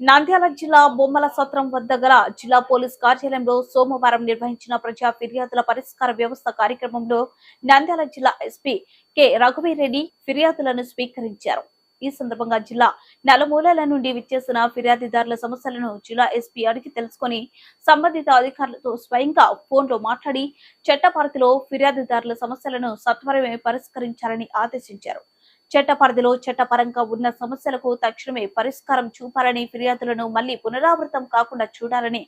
నంద్యాల జిల్లా బొమ్మల సత్రం వద్ద గల జిల్లా పోలీస్ కార్యాలయంలో సోమవారం నిర్వహించిన ప్రజా ఫిర్యాదుల పరిష్కార వ్యవస్థ కార్యక్రమంలో నంద్యాల జిల్లా ఎస్పీ కె. రఘువీరెడ్డి ఫిర్యాదులను స్వీకరించారు. ఈ సందర్భంగా జిల్లా నలుమూలల నుండి విచ్చేసిన ఫిర్యాదుదారుల సమస్యలను జిల్లా ఎస్పీ అడిగి తెలుసుకొని సంబంధిత అధికారులతో స్వయంగా ఫోన్లో మాట్లాడి చట్టపరిధిలో ఫిర్యాదుదారుల సమస్యలను సత్వరమే పరిష్కరించాలని ఆదేశించారు. చట్ట పరిధిలో చట్టపరంగా ఉన్న సమస్యలకు తక్షణమే పరిష్కారం చూపాలని ఫిర్యాదులను మళ్ళీ పునరావృతం కాకుండా చూడాలని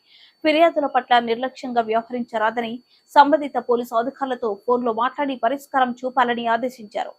ఫిర్యాదుల పట్ల నిర్లక్ష్యంగా వ్యవహరించరాదని సంబంధిత పోలీసు అధికారులతో ఫోన్లో మాట్లాడి పరిష్కారం చూపాలని ఆదేశించారు.